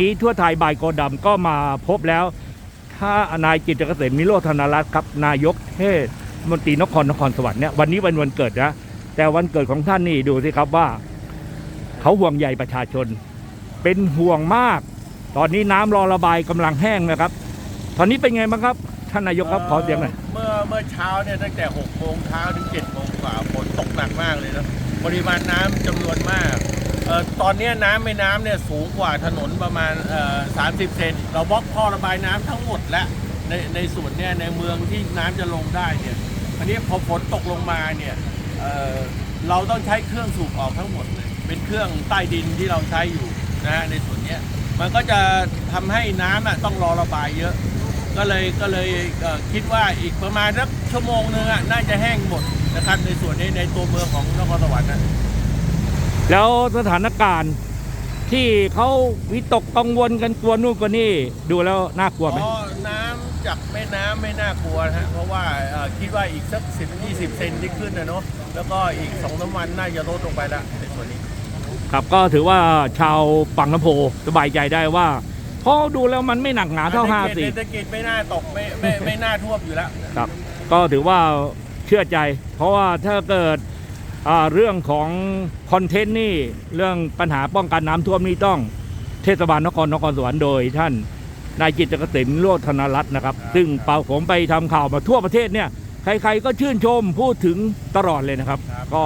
นี้ทั่วไทยบายโกดำก็มาพบแล้วถ้านายกิตติเกษมมิโรธนรัตน์ครับนายกเทศมนตรีนครนครสวรรค์เนี่ยวันนี้วันวันเกิดนะแต่วันเกิดของท่านนี่ดูสิครับว่า เขาห่วงใยประชาชน เป็นห่วงมาก ตอนนี้น้ำรอระบายกำลังแห้งนะครับ ตอนนี้เป็นไงบ้างครับ ท่านนายกครับขอเสียงหน่อยเมื่อเมื่อเช้าเนี่ยตั้งแต่6โมงเช้าถึง7โมงกว่าฝนตกหนักมากเลยนะปริมาณน้ำจำนวนมากเอ่อ ตอนนี้น้ำแม่น้ำเนี่ยสูงกว่าถนนประมาณเอ่อ30เซนเราบล็อกท่อระบายน้ำทั้งหมดแล้วในในส่วนเนี่ยในเมืองที่น้ำจะลงได้เนี่ยอันนี้พอฝนตกลงมาเนี่ยเเราต้องใช้เครื่องสูบออกทั้งหมดเลยเป็นเครื่องใต้ดินที่เราใช้อยู่นะฮะในส่วนเนี้ยมันก็จะทำให้น้ำอะต้องรอระบายเยอะ ก็เลยก็เลยเคิดว่าอีกประมาณสักชั่วโมงนึงอะน่าจะแห้งหมดนะครับในส่วนนี้ในตัวเมืองของนครสวรรค์นะ แล้วสถานการณ์ที่เขาวิตกกังวลกันกลัวนู่นกลัวนี่ดูแล้วน่ากลัวไหม อ๋อน้ำจากแม่น้ำไม่น่ากลัวนะฮะเพราะว่าเอ่อคิดว่าอีกสักสิบยี่สิบเซนที่ขึ้นนะเนาะแล้วก็อีกสองสามวันน่าจะลดลงไปละในส่วนนี้ ครับก็ถือว่าชาวปังน้ำโพสบายใจได้ว่าเพราะดูแล้วมันไม่หนักหนาเท่าห้าสี่ เศรษฐกิจไม่น่าตกไม่ไม่ไม่น่าท่วมอยู่แล้ว ครับก็ถือว่าเชื่อใจ เพราะว่าถ้าเกิดอ่า เรื่องของคอนเทนต์นี่เรื่องปัญหาป้องกันน้ำท่วมนี่ต้องเทศบาลนครนครสวรรค์โดยท่านนายจิตรเกษมโรธนรัตน์นะครับ ซึ่งเป่าผมไปทำข่าวมาทั่วประเทศเนี่ยใครๆก็ชื่นชมพูดถึงตลอดเลยนะครับครับ ก็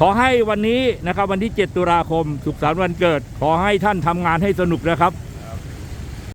ขอให้วันนี้นะครับวันที่ 7 ตุลาคม สุขสันต์วันเกิด ขอให้ท่านทำงานให้สนุกนะครับ